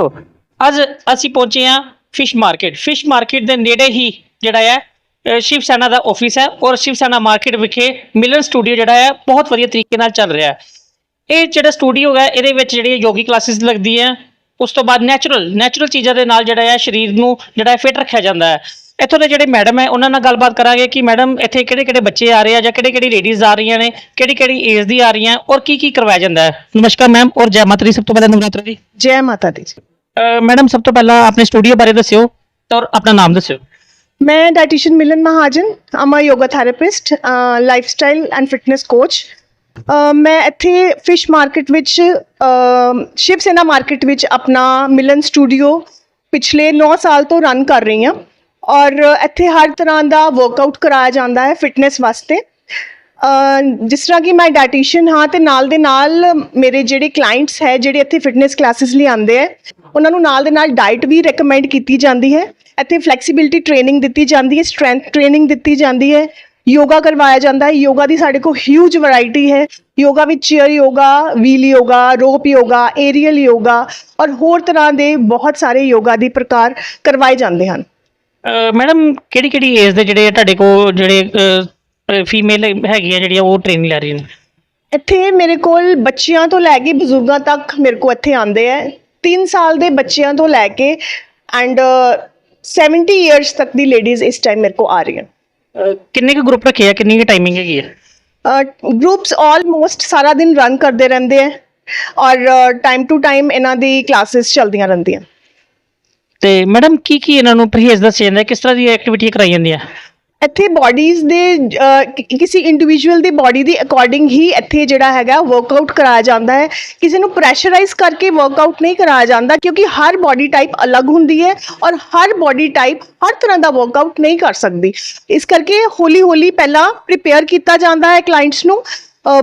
ਦੋਸਤੋ ਅੱਜ ਅਸੀਂ ਪਹੁੰਚੇ ਹਾਂ ਫਿਸ਼ ਮਾਰਕੀਟ। ਫਿਸ਼ ਮਾਰਕੀਟ ਦੇ ਨੇੜੇ ਹੀ ਜਿਹੜਾ ਹੈ ਸ਼ਿਵ ਸੈਨਾ ਦਾ ਆਫਿਸ ਹੈ ਔਰ ਸ਼ਿਵ ਸੈਨਾ ਮਾਰਕੀਟ ਵਿਖੇ ਮਿਲਨ ਸਟੂਡੀਓ ਜਿਹੜਾ ਹੈ, ਬਹੁਤ ਵਧੀਆ ਤਰੀਕੇ ਨਾਲ ਚੱਲ ਰਿਹਾ ਹੈ। ਇਹ ਜਿਹੜਾ ਸਟੂਡੀਓ ਹੈ ਇਹਦੇ ਵਿੱਚ ਜਿਹੜੀ ਯੋਗੀ ਕਲਾਸਿਸ ਲੱਗਦੀ ਹੈ, ਉਸ ਤੋਂ ਬਾਅਦ ਨੈਚੁਰਲ ਨੈਚੁਰਲ ਚੀਜ਼ਾਂ ਦੇ ਨਾਲ ਜਿਹੜਾ ਹੈ, ਸਰੀਰ ਨੂੰ ਜਿਹੜਾ ਹੈ ਫਿਟ ਰੱਖਿਆ ਜਾਂਦਾ ਹੈ। ਇੱਥੋਂ ਦੇ ਜਿਹੜੇ ਮੈਡਮ ਹੈ, ਉਹਨਾਂ ਨਾਲ ਗੱਲਬਾਤ ਕਰਾਂਗੇ ਕਿ ਮੈਡਮ ਇੱਥੇ ਕਿਹੜੇ ਕਿਹੜੇ ਬੱਚੇ ਆ ਰਹੇ ਆ ਜਾਂ ਕਿਹੜੇ ਕਿਹੜੀ ਲੇਡੀਜ਼ ਆ ਰਹੀਆਂ ਨੇ ਕਿਹੜੀ ਕਿਹੜੀ ਏਜ ਦੀ ਆ ਰਹੀਆਂ ਔਰ ਕੀ ਕੀ ਕਰਵਾਇਆ ਜਾਂਦਾ ਹੈ। ਨਮਸਕਾਰ ਮੈਮ ਔਰ ਜੈ ਮਾਤਾ ਦੀ ਸਭ ਤੋਂ ਪਹਿਲਾਂ ਨਵਰਾਤਰੀ ਜੀ। ਜੈ ਮਾਤਾ ਦੀ ਮੈਡਮ, ਸਭ ਤੋਂ ਪਹਿਲਾਂ ਆਪਣੇ ਸਟੂਡੀਓ ਬਾਰੇ ਦੱਸਿਓ ਔਰ ਆਪਣਾ ਨਾਮ ਦੱਸਿਓ। ਮੈਂ dietician Milan Mahajan am a yoga therapist lifestyle and fitness coach ਮੈਂ ਇੱਥੇ ਫਿਸ਼ ਮਾਰਕੀਟ ਵਿੱਚ ਸ਼ਿਵ ਸੈਨਾ ਮਾਰਕੀਟ ਵਿੱਚ ਆਪਣਾ ਮਿਲਨ ਸਟੂਡੀਓ ਪਿਛਲੇ 9 ਸਾਲ ਤੋਂ ਰਨ ਕਰ ਰਹੀ ਹਾਂ। ਔਰ ਇੱਥੇ ਹਰ ਤਰ੍ਹਾਂ ਦਾ ਵਰਕਆਊਟ ਕਰਾਇਆ ਜਾਂਦਾ ਹੈ ਫਿਟਨੈਸ ਵਾਸਤੇ। ਜਿਸ ਤਰ੍ਹਾਂ ਕਿ ਮੈਂ ਡਾਈਟੀਸ਼ੀਅਨ ਹਾਂ ਤੇ ਨਾਲ ਦੇ ਨਾਲ ਮੇਰੇ ਜਿਹੜੇ ਕਲਾਇੰਟਸ ਹੈ, ਜਿਹੜੇ ਇੱਥੇ ਫਿਟਨੈਸ ਕਲਾਸਿਸ ਲਈ ਆਉਂਦੇ ਹੈ ਉਹਨਾਂ ਨੂੰ ਨਾਲ ਦੇ ਨਾਲ ਡਾਈਟ ਵੀ ਰეკਮੈਂਡ ਕੀਤੀ ਜਾਂਦੀ ਹੈ। ਇੱਥੇ ਫਲੈਕਸੀਬਿਲਿਟੀ ਟ੍ਰੇਨਿੰਗ ਦਿੱਤੀ ਜਾਂਦੀ ਹੈ ਸਟਰੈਂਥ ਟ੍ਰੇਨਿੰਗ ਦਿੱਤੀ ਜਾਂਦੀ ਹੈ। ਯੋਗਾ ਕਰਵਾਇਆ ਜਾਂਦਾ ਹੈ। ਯੋਗਾ ਦੀ ਸਾਡੇ ਕੋਲ ਹਿਊਜ ਵੈਰਾਈਟੀ ਹੈ। ਯੋਗਾ ਵਿੱਚ chair yoga wheel yoga rope yoga aerial yoga ਔਰ ਹੋਰ ਤਰ੍ਹਾਂ ਦੇ ਬਹੁਤ ਸਾਰੇ ਯੋਗਾ ਦੀ ਪ੍ਰਕਾਰ ਕਰਵਾਏ ਜਾਂਦੇ ਹਨ। ਮੈਡਮ ਕਿਹੜੀ ਕਿਹੜੀ ਏਜ ਦੇ ਜਿਹੜੇ ਤੁਹਾਡੇ ਕੋਲ ਜਿਹੜੇ ਫੀਮੇਲ ਹੈਗੀਆਂ ਜਿਹੜੀਆਂ ਉਹ ਟ੍ਰੇਨਿੰਗ ਲੈ ਰਹੀਆਂ ਨੇ? ਇੱਥੇ ਮੇਰੇ ਕੋਲ ਬੱਚਿਆਂ ਤੋਂ ਲੈ ਕੇ ਬਜ਼ੁਰਗਾਂ ਤੱਕ ਮੇਰੇ ਕੋਲ ਇੱਥੇ ਆਉਂਦੇ ਹੈ। 3 ਸਾਲ ਦੇ ਬੱਚਿਆਂ ਤੋਂ ਲੈ ਕੇ ਐਂਡ 70 ਇਅਰਸ ਤੱਕ ਦੀ ਲੇਡੀਜ਼ ਇਸ ਟਾਈਮ ਮੇਰੇ ਕੋਲ ਆ ਰਹੀਆਂ। ਕਿੰਨੇ ਕੁ ਗਰੁੱਪ ਰੱਖੇ ਆ? ਕਿੰਨੀ ਕੁ ਟਾਈਮਿੰਗ ਹੈਗੀ ਹੈ ਗਰੁੱਪਸ ਆਲਮੋਸਟ ਸਾਰਾ ਦਿਨ ਰਨ ਕਰਦੇ ਰਹਿੰਦੇ ਹੈ ਔਰ ਟਾਈਮ ਟੂ ਟਾਈਮ ਇਹਨਾਂ ਦੀ ਕਲਾਸਿਸ ਚੱਲਦੀਆਂ ਰਹਿੰਦੀਆਂ। ਤੇ ਮੈਡਮ ਕੀ ਕੀ ਇਹਨਾਂ ਨੂੰ ਪਰਹੇਜ਼ ਦੱਸਿਆ ਜਾਂਦਾ? ਕਿਸ ਤਰ੍ਹਾਂ ਦੀ ਐਕਟੀਵਿਟੀ ਕਰਾਈ ਜਾਂਦੀਆਂ? ਇੱਥੇ ਬਾਡੀਜ਼ ਦੇ ਅਹ, ਕਿ- ਕਿਸੇ ਇੰਡੀਵਿਜੂਅਲ ਦੀ ਬਾਡੀ ਦੀ ਅਕੋਰਡਿੰਗ ਹੀ ਇੱਥੇ ਜਿਹੜਾ ਹੈਗਾ ਵਰਕਆਊਟ ਕਰਾਇਆ ਜਾਂਦਾ ਹੈ। ਕਿਸੇ ਨੂੰ ਪ੍ਰੈਸ਼ਰਾਈਜ਼ ਕਰਕੇ ਵਰਕਆਊਟ ਨਹੀਂ ਕਰਾਇਆ ਜਾਂਦਾ ਕਿਉਂਕਿ ਹਰ ਬਾਡੀ ਟਾਈਪ ਅਲੱਗ ਹੁੰਦੀ ਹੈ ਔਰ ਹਰ ਬਾਡੀ ਟਾਈਪ ਹਰ ਤਰ੍ਹਾਂ ਦਾ ਵਰਕਆਊਟ ਨਹੀਂ ਕਰ ਸਕਦੀ। ਇਸ ਕਰਕੇ ਹੌਲੀ ਹੌਲੀ ਪਹਿਲਾਂ ਪ੍ਰਿਪੇਅਰ ਕੀਤਾ ਜਾਂਦਾ ਹੈ ਕਲਾਇੰਟਸ ਨੂੰ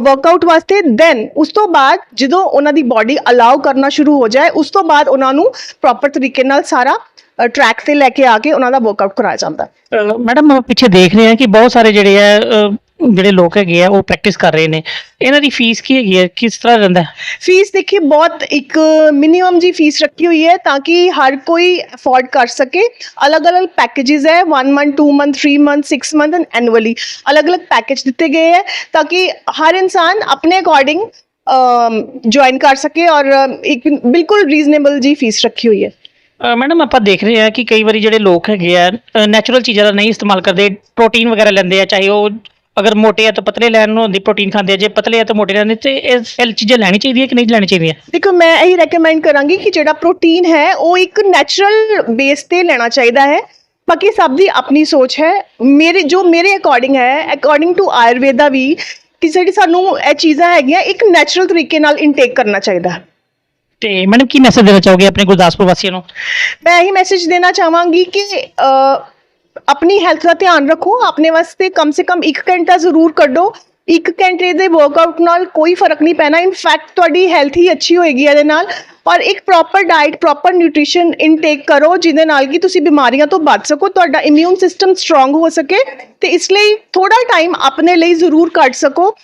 ਵਰਕਆਊਟ ਵਾਸਤੇ। ਦੈਨ ਉਸ ਤੋਂ ਬਾਅਦ ਜਦੋਂ ਉਹਨਾਂ ਦੀ ਬਾਡੀ ਅਲਾਉ ਕਰਨਾ ਸ਼ੁਰੂ ਹੋ ਜਾਏ ਉਸ ਤੋਂ ਬਾਅਦ ਉਹਨਾਂ ਨੂੰ ਪ੍ਰੋਪਰ ਤਰੀਕੇ ਨਾਲ ਸਾਰਾ ਟਰੈਕ ਤੇ ਲੈ ਕੇ ਆ ਕੇ ਉਹਨਾਂ ਦਾ ਵਰਕਆਊਟ ਕਰਾਇਆ ਜਾਂਦਾ ਹੈ ਮੈਡਮ ਆਪਾਂ ਪਿੱਛੇ ਦੇਖ ਰਹੇ ਹਾਂ ਕਿ ਬਹੁਤ ਸਾਰੇ ਜਿਹੜੇ ਆ ਅਹ, ਜਿਹੜੇ ਲੋਕ ਹੈਗੇ ਆ ਉਹ ਪ੍ਰੈਕਟਿਸ ਕਰ ਰਹੇ ਨੇ ਇਹਨਾਂ ਦੀ ਫੀਸ ਕੀ ਹੈਗੀ ਹੈ ਕਿਸ ਤਰ੍ਹਾਂ ਰਹਿੰਦਾ ਹੈ ਫੀਸ ਦੇਖੀ ਬਹੁਤ ਇੱਕ ਮਿਨੀਮਮ ਜੀ ਫੀਸ ਰੱਖੀ ਹੋਈ ਹੈ ਤਾਂ ਕਿ ਹਰ ਕੋਈ ਅਫੋਰਡ ਕਰ ਸਕੇ ਅਲੱਗ-ਅਲੱਗ ਪੈਕੇजेस ਹੈ 1 month 2 month 3 month 6 month and annually ਅਲੱਗ-ਅਲੱਗ ਪੈਕੇਜ ਦਿੱਤੇ ਗਏ ਹੈ ਤਾਂ ਕਿ ਹਰ ਇਨਸਾਨ ਆਪਣੇ ਅਕੋਰਡਿੰਗ ਜੁਆਇਨ ਕਰ ਸਕੇ ਔਰ ਇੱਕ ਬਿਲਕੁਲ ਰੀਜ਼ਨੇਬਲ ਜੀ ਫੀਸ ਰੱਖੀ ਹੋਈ ਹੈ ਅਹ, ਮੈਡਮ, ਆਪਾਂ ਦੇਖ ਰਹੇ ਹਾਂ ਕਿ ਕਈ ਵਾਰੀ ਜਿਹੜੇ ਲੋਕ ਹੈਗੇ ਆ ਨੈਚੁਰਲ ਚੀਜ਼ਾਂ ਦਾ ਨਹੀਂ ਇਸਤੇਮਾਲ ਕਰਦੇ ਪ੍ਰੋਟੀਨ ਵਗੈਰਾ ਲੈਂਦੇ ਆ, ਚਾਹੇ ਉਹ ਅਗਰ ਮੋਟੇ ਆ ਤਾਂ ਪਤਲੇ ਲੈਣ ਨੂੰ ਹੁੰਦੀ ਪ੍ਰੋਟੀਨ ਖਾਂਦੇ ਆ, ਜੇ ਪਤਲੇ ਆ ਤਾਂ ਮੋਟੇ ਲੈਣ ਤੇ ਇਹ ਇਹ ਚੀਜ਼ਾਂ ਲੈਣੀ ਚਾਹੀਦੀਆਂ ਕਿ ਨਹੀਂ ਲੈਣੀ ਚਾਹੀਦੀਆਂ? ਦੇਖੋ, ਮੈਂ ਇਹੀ ਰეკਮੈਂਡ ਕਰਾਂਗੀ ਕਿ ਜਿਹੜਾ ਪ੍ਰੋਟੀਨ ਹੈ, ਉਹ ਇੱਕ ਨੈਚੁਰਲ ਬੇਸ ਤੇ ਲੈਣਾ ਚਾਹੀਦਾ ਹੈ। ਬਾਕੀ ਸਭ ਦੀ ਆਪਣੀ ਸੋਚ ਹੈ। ਮੇਰੇ, ਜੋ ਮੇਰੇ ਅਕੋਰਡਿੰਗ ਹੈ ਅਕੋਰਡਿੰਗ ਟੂ ਆਯੁਰਵੇਦਾ ਵੀ, ਕਿ ਜਿਹੜੀ ਸਾਨੂੰ ਇਹ ਚੀਜ਼ਾਂ ਹੈਗੀਆਂ, ਇੱਕ ਨੈਚੁਰਲ ਤਰੀਕੇ ਨਾਲ ਇਨਟੇਕ ਕਰਨਾ ਚਾਹੀਦਾ। ਹੈ ਤੇ ਮੈਡਮ ਕੀ ਮੈਸੇਜ ਦੇਣਾ ਚਾਹੋਗੇ ਆਪਣੇ ਗੁਰਦਾਸਪੁਰ ਵਾਸੀਆਂ ਨੂੰ? ਮੈਂ ਇਹੀ ਮੈਸੇਜ ਦੇਣਾ ਚਾਹਾਂਗੀ ਕਿ ਅਹ, ਆਪਣੀ ਹੈਲਥ ਦਾ ਧਿਆਨ ਰੱਖੋ ਆਪਣੇ ਵਾਸਤੇ ਕਮ ਸੇ ਕਮ 1 ਘੰਟਾ ਜ਼ਰੂਰ ਕੱਢੋ। ਇੱਕ ਘੰਟੇ ਦੇ ਵਰਕਆਊਟ ਨਾਲ ਕੋਈ ਫ਼ਰਕ ਨਹੀਂ ਪੈਣਾ। ਇਨਫੈਕਟ ਤੁਹਾਡੀ ਹੈਲਥ ਹੀ ਅੱਛੀ ਹੋਏਗੀ ਇਹਦੇ ਨਾਲ। ਔਰ ਇੱਕ proper diet proper nutrition intake ਕਰੋ ਜਿਹਦੇ ਨਾਲ ਕਿ ਤੁਸੀਂ ਬਿਮਾਰੀਆਂ ਤੋਂ ਬਚ ਸਕੋ ਤੁਹਾਡਾ ਇਮਿਊਨ ਸਿਸਟਮ ਸਟਰੋਂਗ ਹੋ ਸਕੇ। ਤੇ ਇਸ ਲਈ ਥੋੜਾ ਟਾਈਮ ਆਪਣੇ ਲਈ ਜ਼ਰੂਰ ਕੱਢ ਸਕੋ।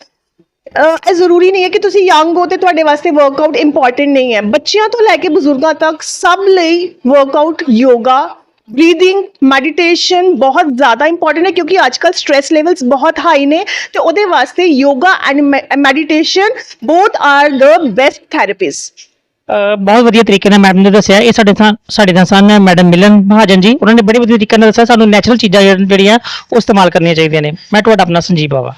ਇਹ ਜ਼ਰੂਰੀ ਨਹੀਂ ਹੈ ਕਿ ਤੁਸੀਂ ਯੰਗ ਹੋ ਤੇ ਤੁਹਾਡੇ ਵਾਸਤੇ ਵਰਕਆਊਟ ਇੰਪੋਰਟੈਂਟ ਨਹੀਂ ਹੈ। ਬੱਚਿਆਂ ਤੋਂ ਲੈ ਕੇ ਬਜ਼ੁਰਗਾਂ ਤੱਕ ਸਭ ਲਈ ਵਰਕਆਊਟ ਯੋਗਾ ਬਰੀਦਿੰਗ ਮੈਡੀਟੇਸ਼ਨ ਬਹੁਤ ਜ਼ਿਆਦਾ ਇੰਪੋਰਟੈਂਟ ਹੈ ਕਿਉਂਕਿ ਅੱਜਕੱਲ ਸਟ्रेस ਲੈਵਲਸ ਬਹੁਤ ਹਾਈ ਨੇ ਤੇ ਉਹਦੇ ਵਾਸਤੇ yoga and meditation both are the best therapies ਬਹੁਤ ਵਧੀਆ ਤਰੀਕੇ ਨਾਲ ਮੈਡਮ ਨੇ ਦੱਸਿਆ। ਇਹ ਸਾਡੇ ਸਾਂ, ਸਾਡੇ ਨਾਲ ਸਨ ਮੈਡਮ ਮਿਲਨ ਮਹਾਜਨ ਜੀ। ਉਹਨਾਂ ਨੇ ਬੜੇ ਵਧੀਆ ਤਰੀਕੇ ਨਾਲ ਦੱਸਿਆ। ਸਾਨੂੰ ਨੈਚੁਰਲ ਚੀਜ਼ਾਂ ਜਿਹੜੀਆਂ ਉਹ ਇਸਤੇਮਾਲ ਕਰਨੀਆਂ ਚਾਹੀਦੀਆਂ ਨੇ। ਮੈਂ ਤੁਹਾਡਾ ਆਪਣਾ ਸੰਜੀਵ ਬਾਵਾ।